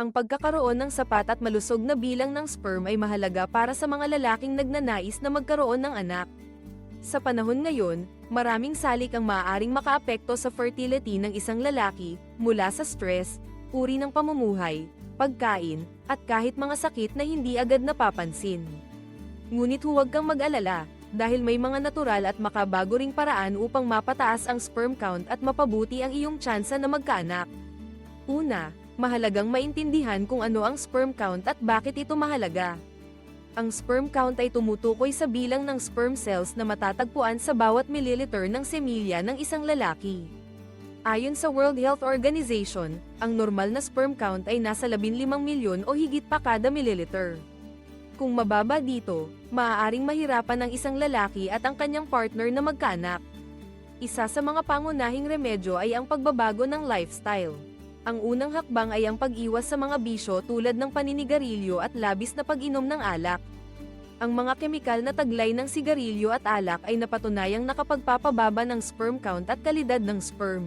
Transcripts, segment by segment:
Ang pagkakaroon ng sapat at malusog na bilang ng sperm ay mahalaga para sa mga lalaking nagnanais na magkaroon ng anak. Sa panahon ngayon, maraming salik ang maaaring makaapekto sa fertility ng isang lalaki, mula sa stress, uri ng pamumuhay, pagkain, at kahit mga sakit na hindi agad napapansin. Ngunit huwag kang mag-alala, dahil may mga natural at makabago ring paraan upang mapataas ang sperm count at mapabuti ang iyong tsansa na magkaanak. Una, mahalagang maintindihan kung ano ang sperm count at bakit ito mahalaga. Ang sperm count ay tumutukoy sa bilang ng sperm cells na matatagpuan sa bawat mililiter ng semilya ng isang lalaki. Ayon sa World Health Organization, ang normal na sperm count ay nasa 15 milyon o higit pa kada mililiter. Kung mababa dito, maaaring mahirapan ang isang lalaki at ang kanyang partner na magkaanak. Isa sa mga pangunahing remedyo ay ang pagbabago ng lifestyle. Ang unang hakbang ay ang pag-iwas sa mga bisyo tulad ng paninigarilyo at labis na pag-inom ng alak. Ang mga kemikal na taglay ng sigarilyo at alak ay napatunayang nakapagpapababa ng sperm count at kalidad ng sperm.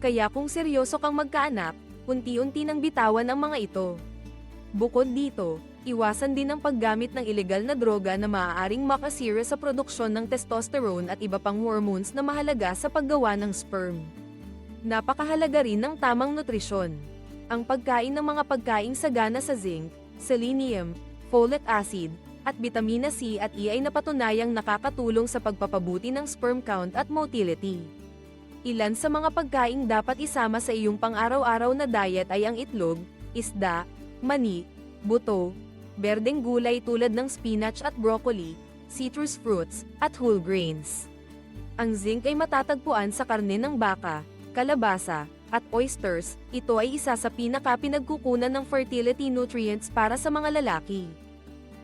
Kaya kung seryoso kang magkaanak, unti-unti nang bitawan ang mga ito. Bukod dito, iwasan din ang paggamit ng ilegal na droga na maaaring makasira sa produksyon ng testosterone at iba pang hormones na mahalaga sa paggawa ng sperm. Napakahalaga rin ng tamang nutrisyon. Ang pagkain ng mga pagkaing sagana sa zinc, selenium, folic acid, at vitamina C at E ay napatunayang nakakatulong sa pagpapabuti ng sperm count at motility. Ilan sa mga pagkaing dapat isama sa iyong pang-araw-araw na diet ay ang itlog, isda, mani, buto, berdeng gulay tulad ng spinach at broccoli, citrus fruits, at whole grains. Ang zinc ay matatagpuan sa karne ng baka, kalabasa, at oysters, ito ay isa sa pinaka-pinagkukunan ng fertility nutrients para sa mga lalaki.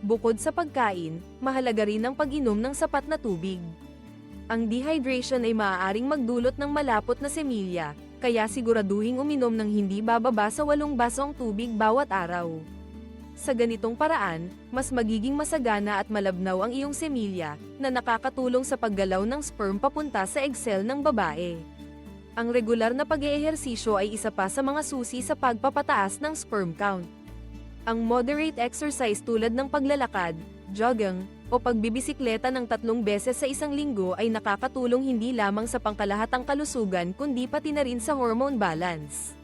Bukod sa pagkain, mahalaga rin ang pag-inom ng sapat na tubig. Ang dehydration ay maaaring magdulot ng malapot na semilya, kaya siguraduhing uminom ng hindi bababa sa 8 basong tubig bawat araw. Sa ganitong paraan, mas magiging masagana at malabnaw ang iyong semilya, na nakakatulong sa paggalaw ng sperm papunta sa egg cell ng babae. Ang regular na pag-eehersisyo ay isa pa sa mga susi sa pagpapataas ng sperm count. Ang moderate exercise tulad ng paglalakad, jogging, o pagbibisikleta ng tatlong beses sa isang linggo ay nakakatulong hindi lamang sa pangkalahatang kalusugan kundi pati na rin sa hormone balance.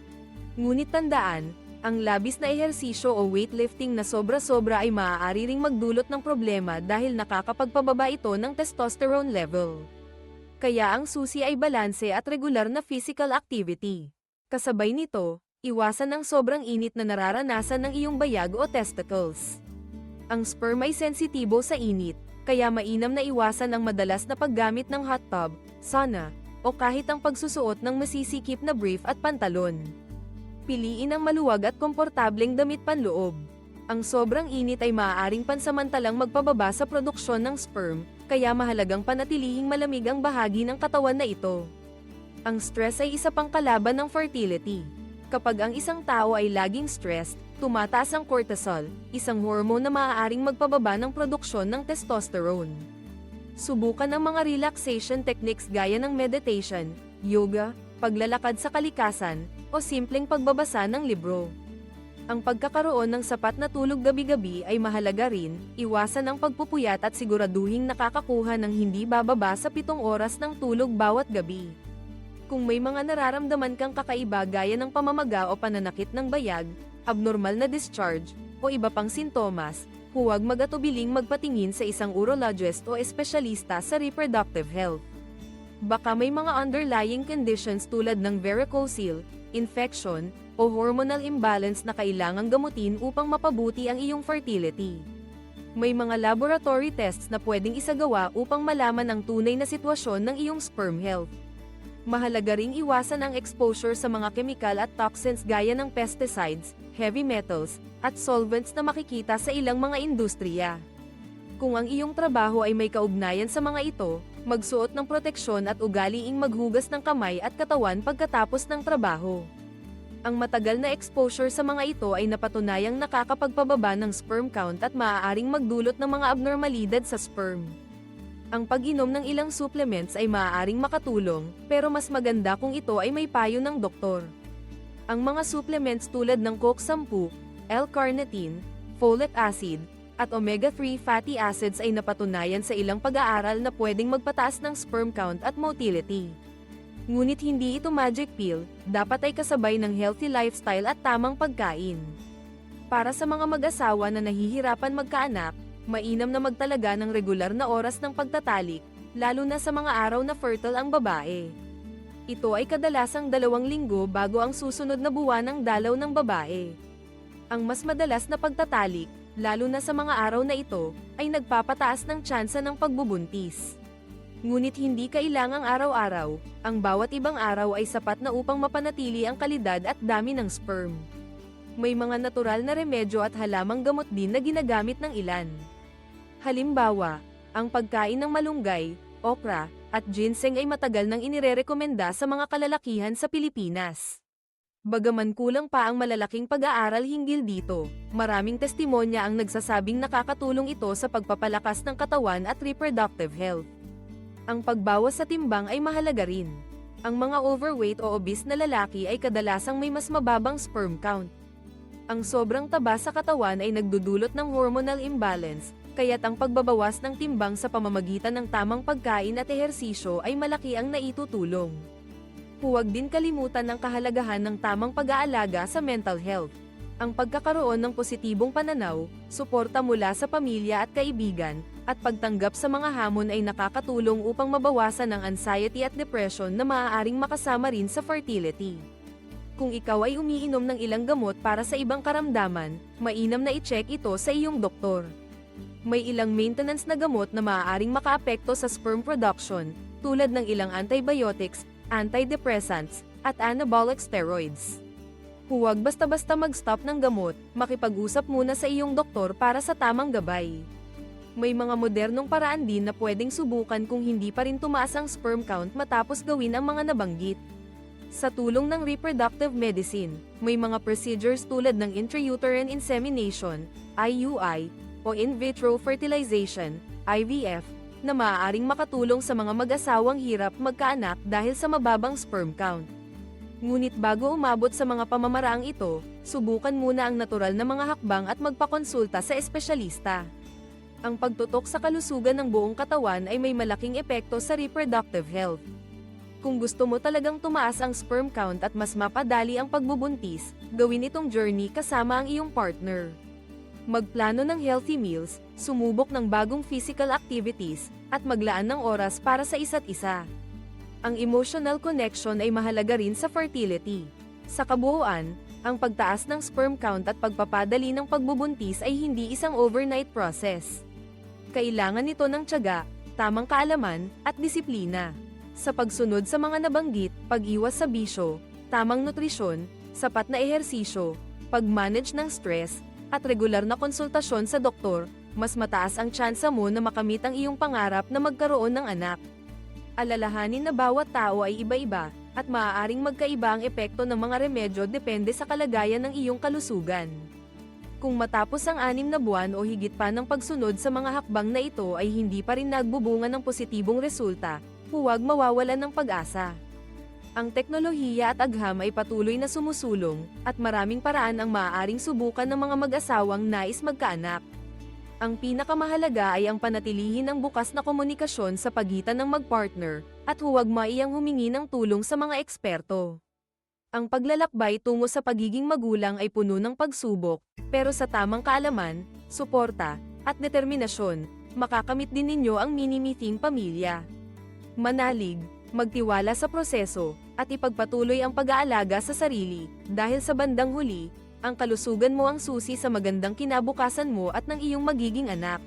Ngunit tandaan, ang labis na ehersisyo o weightlifting na sobra-sobra ay maaari ring magdulot ng problema dahil nakakapagpababa ito ng testosterone level. Kaya ang susi ay balanse at regular na physical activity. Kasabay nito, iwasan ang sobrang init na nararanasan ng iyong bayag o testicles. Ang sperm ay sensitibo sa init, kaya mainam na iwasan ang madalas na paggamit ng hot tub, sauna, o kahit ang pagsusuot ng masisikip na brief at pantalon. Piliin ang maluwag at komportableng damit panloob. Ang sobrang init ay maaaring pansamantalang magpababa sa produksyon ng sperm, kaya mahalagang panatilihing malamig ang bahagi ng katawan na ito. Ang stress ay isa pang kalaban ng fertility. Kapag ang isang tao ay laging stressed, tumataas ang cortisol, isang hormone na maaaring magpababa ng produksyon ng testosterone. Subukan ang mga relaxation techniques gaya ng meditation, yoga, paglalakad sa kalikasan, o simpleng pagbabasa ng libro. Ang pagkakaroon ng sapat na tulog gabi-gabi ay mahalaga rin, iwasan ang pagpupuyat at siguraduhing nakakakuha ng hindi bababa sa pitong oras ng tulog bawat gabi. Kung may mga nararamdaman kang kakaiba gaya ng pamamaga o pananakit ng bayag, abnormal na discharge, o iba pang sintomas, huwag magatubiling magpatingin sa isang urologist o espesyalista sa reproductive health. Baka may mga underlying conditions tulad ng varicocele, infection, o hormonal imbalance na kailangang gamutin upang mapabuti ang iyong fertility. May mga laboratory tests na pwedeng isagawa upang malaman ang tunay na sitwasyon ng iyong sperm health. Mahalaga ring iwasan ang exposure sa mga kemikal at toxins gaya ng pesticides, heavy metals, at solvents na makikita sa ilang mga industriya. Kung ang iyong trabaho ay may kaugnayan sa mga ito, magsuot ng proteksyon at ugaliing maghugas ng kamay at katawan pagkatapos ng trabaho. Ang matagal na exposure sa mga ito ay napatunayang nakakapagpababa ng sperm count at maaaring magdulot ng mga abnormalidad sa sperm. Ang pag-inom ng ilang supplements ay maaaring makatulong, pero mas maganda kung ito ay may payo ng doktor. Ang mga supplements tulad ng Coke 10, L-carnitine, folic acid, at omega-3 fatty acids ay napatunayan sa ilang pag-aaral na pwedeng magpataas ng sperm count at motility. Ngunit hindi ito magic pill, dapat ay kasabay ng healthy lifestyle at tamang pagkain. Para sa mga mag-asawa na nahihirapan magkaanak, mainam na magtalaga ng regular na oras ng pagtatalik, lalo na sa mga araw na fertile ang babae. Ito ay kadalasang dalawang linggo bago ang susunod na buwan ng dalaw ng babae. Ang mas madalas na pagtatalik, lalo na sa mga araw na ito, ay nagpapataas ng tsansa ng pagbubuntis. Ngunit hindi kailangang araw-araw, ang bawat ibang araw ay sapat na upang mapanatili ang kalidad at dami ng sperm. May mga natural na remedyo at halamang gamot din na ginagamit ng ilan. Halimbawa, ang pagkain ng malunggay, okra, at ginseng ay matagal nang inirerekomenda sa mga kalalakihan sa Pilipinas. Bagaman kulang pa ang malalaking pag-aaral hinggil dito, maraming testimonya ang nagsasabing nakakatulong ito sa pagpapalakas ng katawan at reproductive health. Ang pagbawas sa timbang ay mahalaga rin. Ang mga overweight o obese na lalaki ay kadalasang may mas mababang sperm count. Ang sobrang taba sa katawan ay nagdudulot ng hormonal imbalance, kaya't ang pagbabawas ng timbang sa pamamagitan ng tamang pagkain at ehersisyo ay malaki ang naitutulong. Huwag din kalimutan ang kahalagahan ng tamang pag-aalaga sa mental health. Ang pagkakaroon ng positibong pananaw, suporta mula sa pamilya at kaibigan, at pagtanggap sa mga hamon ay nakakatulong upang mabawasan ang anxiety at depression na maaaring makasama rin sa fertility. Kung ikaw ay umiinom ng ilang gamot para sa ibang karamdaman, mainam na i-check ito sa iyong doktor. May ilang maintenance na gamot na maaaring makaapekto sa sperm production, tulad ng ilang antibiotics, antidepressants, at anabolic steroids. Huwag basta-basta mag-stop ng gamot, makipag-usap muna sa iyong doktor para sa tamang gabay. May mga modernong paraan din na pwedeng subukan kung hindi pa rin tumaas ang sperm count matapos gawin ang mga nabanggit. Sa tulong ng reproductive medicine, may mga procedures tulad ng intrauterine insemination, IUI, o in vitro fertilization, IVF, na maaaring makatulong sa mga mag-asawang hirap magkaanak dahil sa mababang sperm count. Ngunit bago umabot sa mga pamamaraang ito, subukan muna ang natural na mga hakbang at magpakonsulta sa espesyalista. Ang pagtutok sa kalusugan ng buong katawan ay may malaking epekto sa reproductive health. Kung gusto mo talagang tumaas ang sperm count at mas mapadali ang pagbubuntis, gawin itong journey kasama ang iyong partner. Magplano ng healthy meals, sumubok ng bagong physical activities, at maglaan ng oras para sa isa't isa. Ang emotional connection ay mahalaga rin sa fertility. Sa kabuuan, ang pagtaas ng sperm count at pagpapadali ng pagbubuntis ay hindi isang overnight process. Kailangan nito ng tiyaga, tamang kaalaman, at disiplina. Sa pagsunod sa mga nabanggit, pag-iwas sa bisyo, tamang nutrisyon, sapat na ehersisyo, pag-manage ng stress, at regular na konsultasyon sa doktor, mas mataas ang tsansa mo na makamit ang iyong pangarap na magkaroon ng anak. Alalahanin na bawat tao ay iba-iba, at maaaring magkaiba ang epekto ng mga remedyo depende sa kalagayan ng iyong kalusugan. Kung matapos ang anim na buwan o higit pa ng pagsunod sa mga hakbang na ito ay hindi pa rin nagbubunga ng positibong resulta, huwag mawawalan ng pag-asa. Ang teknolohiya at agham ay patuloy na sumusulong, at maraming paraan ang maaaring subukan ng mga mag-asawang nais magkaanak. Ang pinakamahalaga ay ang panatilihin ng bukas na komunikasyon sa pagitan ng mag-partner, at huwag maiyang humingi ng tulong sa mga eksperto. Ang paglalakbay tungo sa pagiging magulang ay puno ng pagsubok, pero sa tamang kaalaman, suporta, at determinasyon, makakamit din ninyo ang mini-meeting pamilya. Manalig, magtiwala sa proseso, at ipagpatuloy ang pag-aalaga sa sarili, dahil sa bandang huli, ang kalusugan mo ang susi sa magandang kinabukasan mo at ng iyong magiging anak.